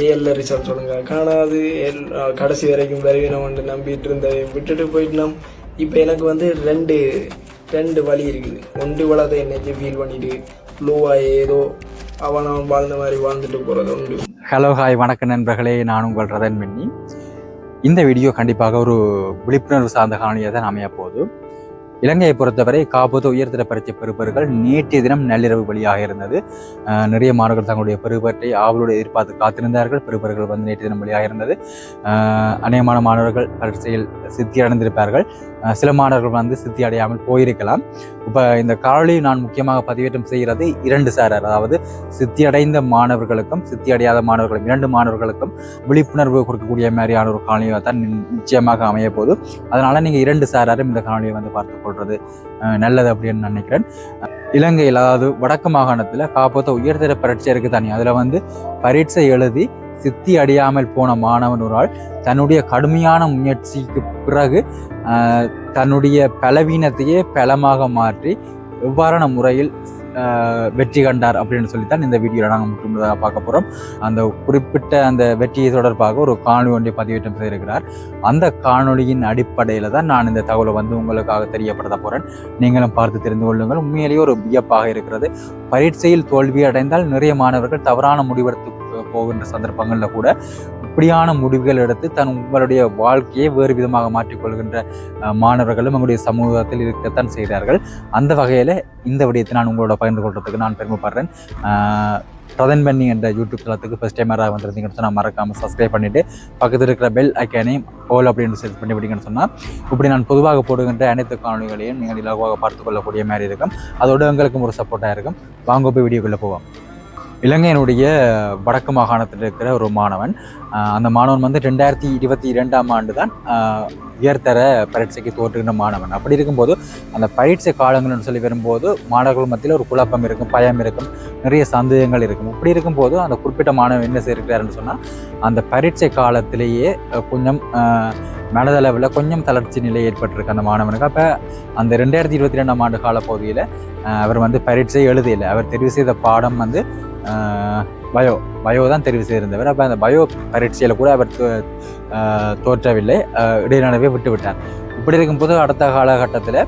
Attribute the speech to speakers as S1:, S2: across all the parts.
S1: ஏஎல்ல result சொல்லுங்க காணாது. L கடைசி வரைக்கும் வருவினவன்ட்டு நம்பிட்டு இருந்த விட்டுட்டு போயிட்டோம். இப்போ எனக்கு வந்து ரெண்டு ரெண்டு வழி இருக்குது. ஒன்று வளத்தை என்னச்சு ஃபீல் பண்ணிட்டு லோவாக ஏதோ அவன் அவன் வாழ்ந்த மாதிரி வாழ்ந்துட்டு போகிறது உண்டு.
S2: ஹலோ ஹாய் வணக்கம் நண்பர்களே. நான் உங்கள் ரதன் மின்னி. இந்த வீடியோ கண்டிப்பாக ஒரு விழிப்புணர்வு சார்ந்த காணொலியாக தான் அமைய போகுது. இலங்கையை பொறுத்தவரை காப்போது உயர்தர பரீட்சை பெறுபவர்கள் நேற்றைய தினம் நள்ளிரவு வழியாக இருந்தது. நிறைய மாணவர்கள் தங்களுடைய பெறுபற்றை ஆவலோடு எதிர்பார்த்து காத்திருந்தார்கள். பெறுபவர்கள் வந்து நேற்றைய தினம் வழியாக இருந்தது. அநேகமான மாணவர்கள் பரீட்சையில் சித்தி அடைந்திருப்பார்கள் சில மாணவர்கள் வந்து சித்தி அடையாமல் போயிருக்கலாம். இப்போ இந்த காணொளி நான் முக்கியமாக பதிவேற்றம் செய்கிறது இரண்டு சாரர் அதாவது சித்தி அடைந்த மாணவர்களுக்கும் சித்தி அடையாத மாணவர்களுக்கும் இரண்டு மாணவர்களுக்கும் விழிப்புணர்வு கொடுக்கக்கூடிய மாதிரியான ஒரு காலனியாக தான் நிச்சயமாக அமைய போகுது. அதனால் நீங்கள் இரண்டு சாராரும் இந்த காலனியை வந்து பார்த்து கொள்வது நல்லது அப்படின்னு நினைக்கிறேன். இலங்கையில் அதாவது வடக்கு மாகாணத்தில் காப்போத்த உயர்தர பரீட்சை இருக்குது தனி. அதில் வந்து பரீட்சை எழுதி சித்தி அடையாமல் போன மாணவன் ஒரு ஆள். தன்னுடைய கடுமையான முயற்சிக்கு பிறகு தன்னுடைய பலவீனத்தையே பலமாக மாற்றி எவ்வாறான முறையில் வெற்றி கண்டார் அப்படின்னு சொல்லித்தான் இந்த வீடியோவில் நாங்கள் முற்றுமுழுதாக பார்க்க போகிறோம் அந்த குறிப்பிட்ட அந்த வெற்றியை தொடர்பாக ஒரு காணொலி ஒன்றை பதிவேற்றம் செய்திருக்கிறார். அந்த காணொளியின் அடிப்படையில் தான் நான் இந்த தகவலை வந்து உங்களுக்காக தெரியப்படுத்த போகிறேன் நீங்களும் பார்த்து தெரிந்து கொள்ளுங்கள். உண்மையிலேயே ஒரு வியப்பாக இருக்கிறது. பரீட்சையில் தோல்வி அடைந்தால் நிறைய மாணவர்கள் தவறான முடிவெடுத்து போகின்ற சந்தர்ப்பங்களில் கூட இப்படியான முடிவுகள் எடுத்து தன் உங்களுடைய வாழ்க்கையை வேறு விதமாக மாற்றிக்கொள்கின்ற மாணவர்களும் எங்களுடைய சமூகத்தில் இருக்கத்தான் செய்கிறார்கள் அந்த வகையில் இந்த விடயத்தை நான் உங்களோட பகிர்ந்து கொள்றதுக்கு நான் பெருமைப்படுறேன். அஹ், பிரதன் பண்ணி என்ற யூடியூப் தளத்துக்கு ஃபஸ்ட் டைமராக வந்திருந்தீங்கன்னு சொன்னால் மறக்காமல் சப்ஸ்கிரைப் பண்ணிவிட்டு பக்கத்தில் இருக்கிற பெல் ஐக்கானையும் ஹோல் அப்படின்னு செட் பண்ணி விட்டீங்கன்னு சொன்னால் இப்படி நான் பொதுவாக போடுகின்ற அனைத்து காணொலிகளையும் நீங்கள் இலவாக பார்த்து கொள்ளக்கூடிய மாதிரி இருக்கும். அதோட எங்களுக்கும் ஒரு சப்போர்ட்டாக இருக்கும். வாங்க போய் வீடியோக்குள்ளே போவோம். இலங்கையினுடைய வடக்கு மாகாணத்தில் இருக்கிற ஒரு மாணவன். அந்த மாணவன் வந்து ரெண்டாயிரத்தி இருபத்தி இரண்டாம் ஆண்டு தான் உயர்தர பரீட்சைக்கு தோற்றுகின்ற மாணவன். அப்படி இருக்கும்போது அந்த பரீட்சை காலங்கள்னு சொல்லி வரும்போது மாணவர்கள் மத்தியில் ஒரு குழப்பம் இருக்கும் பயம் இருக்கும் நிறைய சந்தேகங்கள் இருக்கும். இப்படி இருக்கும்போது அந்த குறிப்பிட்ட மாணவன் என்ன செய்திருக்கிறாருன்னு சொன்னால் அந்த பரீட்சை காலத்திலேயே கொஞ்சம் மனதளவில் கொஞ்சம் தளர்ச்சி நிலை ஏற்பட்டிருக்கு அந்த மாணவனுக்கு. அப்போ அந்த ரெண்டாயிரத்தி இருபத்தி ரெண்டாம் ஆண்டு கால பகுதியில் அவர் வந்து பரீட்சை எழுதியில்லை அவர் தெரிவு செய்த பாடம் வந்து பயோ பயோ தான் தெரிவு செய்திருந்தவர். அப்போ அந்த பயோ பரீட்சையில் கூட அவர் ஆஹ், தோற்றவில்லை. இடையிலானவே விட்டுவிட்டார். விட்டு விட்டார் இப்படி இருக்கும்போது அடுத்த காலகட்டத்தில்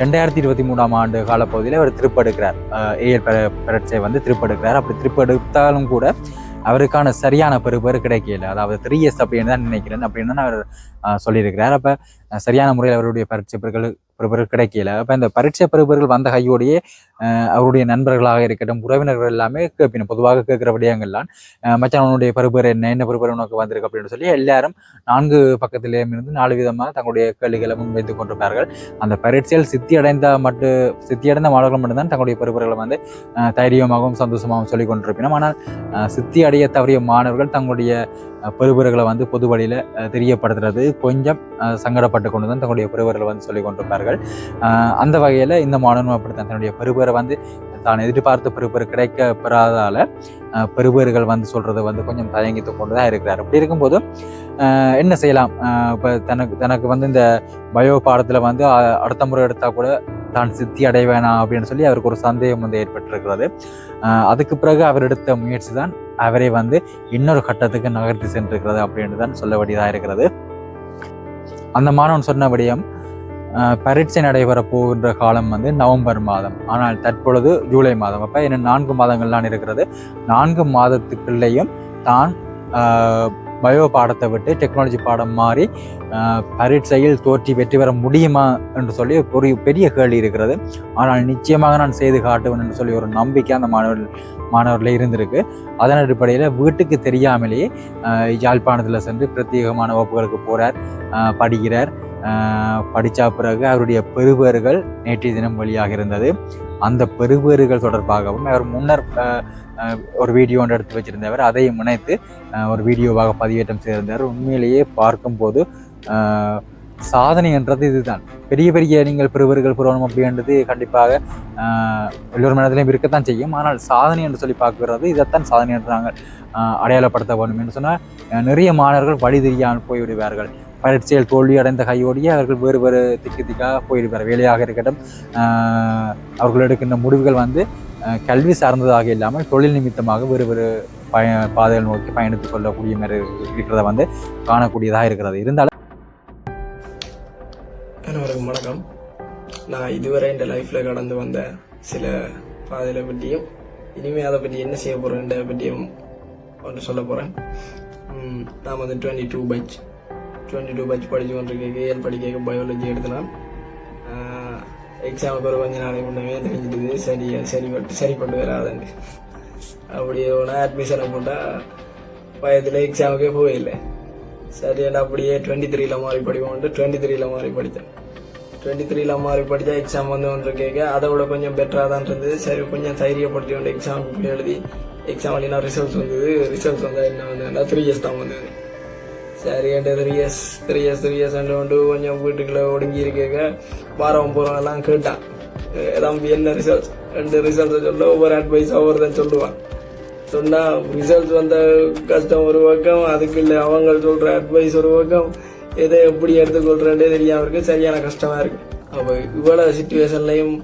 S2: ரெண்டாயிரத்தி இருபத்தி மூணாம் ஆண்டு காலப்பகுதியில் அவர் திருப்பெடுக்கிறார். ஏஎல் பரீட்சை வந்து திருப்பெடுக்கிறார். அப்படி திருப்பெடுத்தாலும் கூட அவருக்கான சரியான பெறுபேறு கிடைக்கல. அதாவது த்ரீ இயர்ஸ் அப்படின்னு தான் நினைக்கிறேன் அப்படின்னு தான் அவர் சொல்லியிருக்கிறார். அப்போ சரியான முறையில் அவருடைய பரீட்சை பெறுகள் பெறுபேறு கிடைக்கல. அப்போ இந்த பரீட்சை பெறுபர்கள் வந்த கையோடையே அவருடைய நண்பர்களாக இருக்கட்டும் உறவினர்கள் எல்லாமே கேட்பினும் பொதுவாக கேட்குற விடயங்கள்லாம் மச்சான் உன்னுடைய பருப்பர் என்ன என்ன பருப்பர் உனக்கு வந்திருக்கு அப்படின்னு சொல்லி எல்லாரும் நான்கு பக்கத்திலேயும் இருந்து நாலு விதமாக தங்களுடைய கேள்விகளை முன்வைத்து கொண்டிருப்பார்கள். அந்த பரீட்சையில் சித்தி அடைந்த மட்டு சித்தி அடைந்த மாணவர்கள் மட்டும்தான் தங்களுடைய பருப்பர்களை வந்து தைரியமாகவும் சந்தோஷமாகவும் சொல்லி கொண்டிருப்பினோம். ஆனால் சித்தி அடைய தவறிய மாணவர்கள் தங்களுடைய ஆஹ், வந்து பொது வழியில் தெரியப்படுத்துறது கொஞ்சம் சங்கடப்பட்டு கொண்டு தான் தங்களுடைய பெருவர்களை வந்து சொல்லி கொண்டிருப்பார்கள். அந்த வகையில் இந்த மாணவன் அப்படித்தான் தன்னுடைய பெறுபேறை வந்து தான் எதிர்பார்த்த பெறுபேறு கிடைக்க பெறாதால ஆஹ், பெறுபேறுகள் வந்து சொல்றது வந்து கொஞ்சம் தயங்கித்து கொண்டு தான் இருக்கிறார். அப்படி இருக்கும்போது ஆஹ், என்ன செய்யலாம்? இப்போ தனக்கு தனக்கு வந்து இந்த பயோ பாடத்தில் வந்து அடுத்த முறை எடுத்தால் கூட தான் சித்தி அடைவேனா அப்படின்னு சொல்லி அவருக்கு ஒரு சந்தேகம் வந்து ஏற்பட்டிருக்கிறது. ஆஹ், அதுக்கு பிறகு அவர் எடுத்த முயற்சி தான் அவரை வந்து இன்னொரு கட்டத்துக்கு நகர்த்தி சென்றிருக்கிறது அப்படின்னு தான் சொல்ல வேண்டியதாக இருக்கிறது. அந்த மாணவன் சொன்ன விடயம் பரீட்சை நடைபெற போகின்ற காலம் வந்து நவம்பர் மாதம். ஆனால் தற்பொழுது ஜூலை மாதம். அப்போ இன்னும் நான்கு மாதங்கள்லாம் இருக்கிறது. நான்கு மாதத்துக்குள்ளேயும் தான் பயோ பாடத்தை விட்டு டெக்னாலஜி பாடம் மாறி பரீட்சையில் தோற்றி வெற்றி பெற முடியுமா என்று சொல்லி ஒரு பெரிய கேள்வி இருக்கிறது. ஆனால் நிச்சயமாக நான் செய்து காட்டுவேன் என்று சொல்லி ஒரு நம்பிக்கை அந்த மாணவர் மாணவர்கள் இருந்திருக்கு. அதன் அடிப்படையில் வீட்டுக்கு தெரியாமலேயே யாழ்ப்பாணத்தில் சென்று பிரத்யேகமான வகுப்புகளுக்கு போகிறார் படிக்கிறார். படித்த பிறகு அவருடைய பெறுபேறுகள் நேற்றைய தினம் வெளியாக இருந்தது. அந்த பெறுபேறுகள் தொடர்பாகவும் அவர் முன்னர் ஒரு வீடியோ ஒன்று எடுத்து வச்சிருந்தவர் அதையும் இணைத்து ஒரு வீடியோவாக பதிவேற்றம் செய்திருந்தார். உண்மையிலேயே பார்க்கும்போது சாதனை என்றது இதுதான். பெரிய பெரிய நீங்கள் பெறுவர்கள் புறணும் அப்படின்றது கண்டிப்பாக எல்லோரும் மனதிலையும் இருக்கத்தான் செய்யும். ஆனால் சாதனை என்று சொல்லி பார்க்கிறது இதைத்தான் சாதனை என்று நாங்கள் அடையாளப்படுத்த வேண்டும் என்று சொன்னால் நிறைய மாணவர்கள் வழி தெரியாமல் போய்விடுவார்கள். பயிற்சியில் தோல்வி அடைந்த கையோடையே அவர்கள் வேறு வேறு திக்கு திக்காக போயிடுவார் வேலையாக இருக்கட்டும் அவர்கள் எடுக்கின்ற முடிவுகள் வந்து கல்வி சார்ந்ததாக இல்லாமல் தொழில் நிமித்தமாக வேறு வேறு பய பாதைகள் நோக்கி பயணித்துக் கொள்ளக்கூடிய மாதிரி இருக்கிறத வந்து காணக்கூடியதாக இருக்கிறது. இருந்தாலும்
S1: அனைவருக்கும் வணக்கம். நான் இதுவரை இந்த லைஃப்பில் கடந்து வந்த சில பாதைகளை பற்றியும் இனிமேல் அதை பற்றி என்ன செய்ய போகிறேன்ற பற்றியும் ஒன்று சொல்ல போகிறேன் நான் வந்து twenty two batch twenty two batch படித்து கொண்டிருக்க ஏஎல் படிக்க பயாலஜி எடுத்தனால் எக்ஸாமுக்கு ஒரு கொஞ்ச நாளைக்கு முன்னமே தெரிஞ்சிட்டு சரி சரிப்பட்டு சரிப்பட்டு வராதுண்டு அப்படியே ஒன்றா அட்மிஷனை போட்டால் பயத்தில் எக்ஸாமுக்கே போயில்லை சரி நான் அப்படியே டுவெண்ட்டி த்ரீல மாறி படிப்போம்ட்டு டுவெண்ட்டி த்ரீல மாறி படித்தேன். டுவெண்ட்டி த்ரீல மாறி படித்தா எக்ஸாம் வந்து ஒன்று கேட்க அதை விட கொஞ்சம் பெட்டராக தான் இருந்தது. சரி கொஞ்சம் தைரியப்படுத்தி கொண்டு எக்ஸாம் போய் எழுதி எக்ஸாம் எழுதினா ரிசல்ட்ஸ் வந்தது. ரிசல்ட்ஸ் வந்தால் என்ன வந்து த்ரீ இயர்ஸ் தான் வந்தது. சரி என்ட்டு three years three years three years வந்து கொஞ்சம் வீட்டுக்குள்ளே ஒடுங்கி இருக்கேங்க வாரம் போகிறோம் எல்லாம் கேட்டான். எல்லாம் தம்பி என்ன ரிசல்ட்ஸ் ரெண்டு ரிசல்ட்டை சொல்ல ஒவ்வொரு அட்வைஸ் ஒவ்வொருதான் சொல்லுவான். சொன்னால் ரிசல்ட்ஸ் வந்த கஷ்டம் ஒரு பக்கம் அதுக்கு இல்லை அவங்க சொல்கிற அட்வைஸ் ஒரு பக்கம். எதை எப்படி எடுத்துக்கொள்றேன்டே தெரியாமல் இருக்கு சரியான கஷ்டமாக இருக்குது அப்போ இவ்வளோ சுச்சுவேஷன்லையும்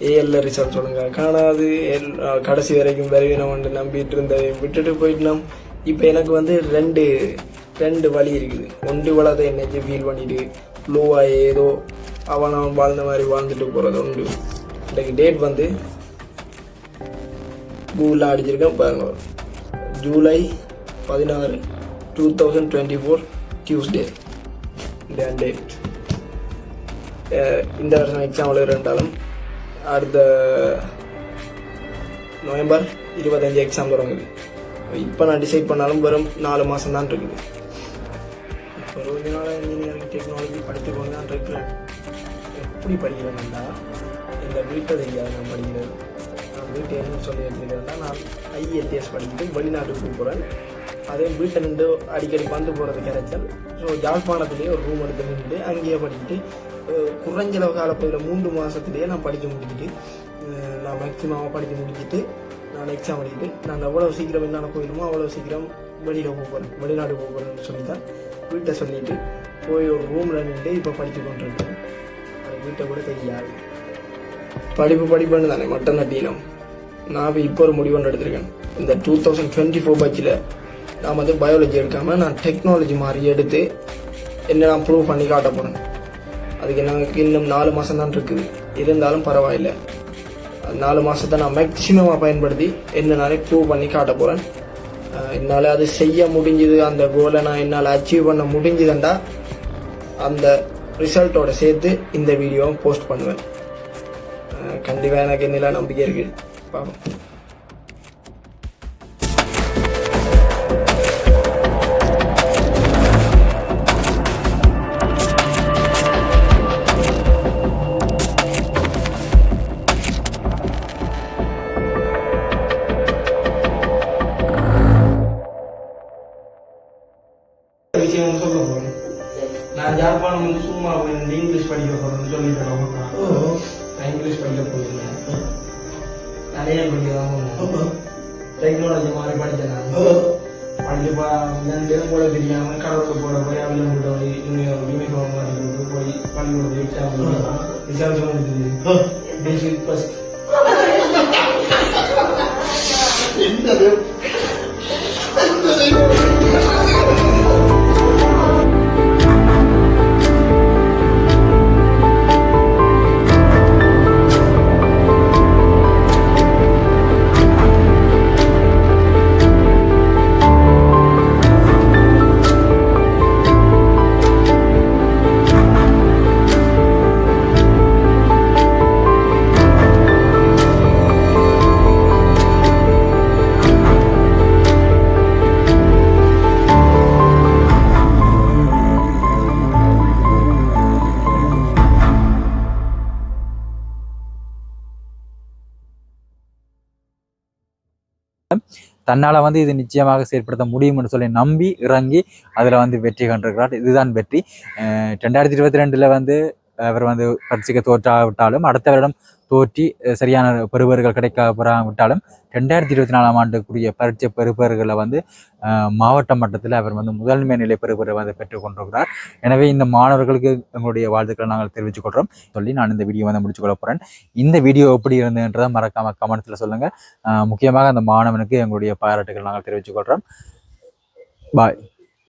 S1: ஏஎல்ல ரிசல்ட் சொல்லுங்க. காணாது எல்- கடைசி வரைக்கும் விரைவினம் வந்து நம்பிட்டு இருந்ததை விட்டுட்டு போயிட்டோம் இப்போ எனக்கு வந்து ரெண்டு ரெண்டு வழி இருக்குது. ஒன்று வளத்தை என்னச்சு ஃபீல் பண்ணிவிட்டு லோவா ஏதோ அவன் அவன் வாழ்ந்த மாதிரி வாழ்ந்துட்டு போகிறது உண்டு. இன்னைக்கு டேட் வந்து கூகுளில் அடிச்சிருக்கேன் பாருங்க. ஜூலை பதினாறு two thousand twenty four Tuesday இந்த டேட் இந்த வருஷம் எக்ஸாம் எழுதுறேன்டாலும் அடுத்த நவம்பர் இருபத்தஞ்சு எக்ஸாம் தொடங்குது இப்போ நான் டிசைட் பண்ணாலும் வெறும் நாலு மாதம் தான் இருக்குது. இருபது நாள் இன்ஜினியரிங் டெக்னாலஜி படித்துக்கொண்டு தான் இருக்கிறேன் எப்படி படிக்கிறேன்னா இந்த வீட்டை தெரியாது நான் படிக்கிறது நான் வீட்டை என்ன சொல்லி எடுத்துக்கிறேன்னா நான் ஐஎல்டிஎஸ் படிச்சுட்டு வெளிநாட்டுக்கு போகிறேன் அதே வீட்டை நின்று அடிக்கடி வந்து போகிறது கிடைச்சல். ஸோ யாழ்ப்பாணத்துலேயே ஒரு ரூம் எடுத்து நின்று அங்கேயே படிச்சுட்டு குறைஞ்சளவு காலப்பகுதியில் மூன்று மாதத்துலேயே நான் படித்து முடிச்சுட்டு நான் மேக்ஸிமமாக படித்து முடிச்சுட்டு நான் எக்ஸாம் எழுதிட்டு நான் எவ்வளோ சீக்கிரம் என்னென்ன போயிடுமோ அவ்வளோ சீக்கிரம் வெளியில் போக போகிறேன் வெளிநாடு போக போகிறேன்னு சொல்லி தான் வீட்டை சொல்லிட்டு போய் ஒரு ரூமில் நின்று இப்போ படித்து கொண்டிருக்கேன். அது வீட்டை கூட தெரியாது. படிப்பு படிப்புன்னு தானே மட்டம் தட்டினோம் நான் இப்போ ஒரு முடிவு ஒன்று எடுத்திருக்கேன். இந்த டூ தௌசண்ட் டுவெண்ட்டி ஃபோர் பட்சில் நான் வந்து பயாலஜி எடுக்காமல் நான் டெக்னாலஜி மாதிரி எடுத்து என்ன நான் ப்ரூவ் பண்ணி காட்ட போகிறேன் அதுக்கு எனக்கு இன்னும் நாலு மாதம் தான் இருக்குது. இருந்தாலும் பரவாயில்லை. நாலு மாதத்தை நான் மேக்சிமமாக பயன்படுத்தி என்ன நானே ப்ரூவ் பண்ணி காட்ட போகிறேன் என்னால் அது செய்ய முடிஞ்சுது. அந்த கோலை நான் என்னால் அச்சீவ் பண்ண முடிஞ்சுதுண்டா? அந்த ரிசல்ட்டோட சேர்த்து இந்த வீடியோவை போஸ்ட் பண்ணுவேன். கண்டிப்பாக எனக்கு என்னெல்லாம் நம்பிக்கை இருக்குது பார்ப்போம் டெக்னாலஜி மாதிரி படித்தேன் ரெண்டு தினம் கூட தெரியாம கடவுளுக்கு போற போய் அவளும் கூட போய் யூனிஃபார்ம் மாதிரி போய் பள்ளிக்கூடத்து எக்ஸாம் ரிசல்ட் வந்துச்சு பேசிக் ஃபர்ஸ்ட்
S2: தன்னால் வந்து இது நிச்சயமாக செயற்படுத்த முடியும்னு சொல்லி நம்பி இறங்கி அதில் வந்து வெற்றி கண்டிருக்கிறார். இதுதான் வெற்றி. ரெண்டாயிரத்தி இருபத்தி ரெண்டில் வந்து அவர் வந்து பரீட்சைக்கு தோற்றாவிட்டாலும் அடுத்த வருடம் தோற்றி சரியான பெறுபர்கள் கிடைக்கப்படாவிட்டாலும் விட்டாலும் ரெண்டாயிரத்தி இருபத்தி நாலாம் ஆண்டுக்குரிய பரீட்சை பெறுபர்களை வந்து மாவட்ட மட்டத்தில் அவர் வந்து முதன்மை நிலை பெறுபரை வந்து பெற்றுக் கொண்டிருக்கிறார். எனவே இந்த மாணவர்களுக்கு எங்களுடைய வாழ்த்துக்களை நாங்கள் தெரிவித்துக் கொள்கிறோம் சொல்லி நான் இந்த வீடியோ வந்து முடிச்சு கொள்ள போகிறேன் இந்த வீடியோ எப்படி இருந்ததுன்றதை மறக்காம கமெண்ட்ஸில் சொல்லுங்கள் முக்கியமாக அந்த மாணவனுக்கு எங்களுடைய பாராட்டுகள் நாங்கள் தெரிவித்துக் கொள்கிறோம் பாய்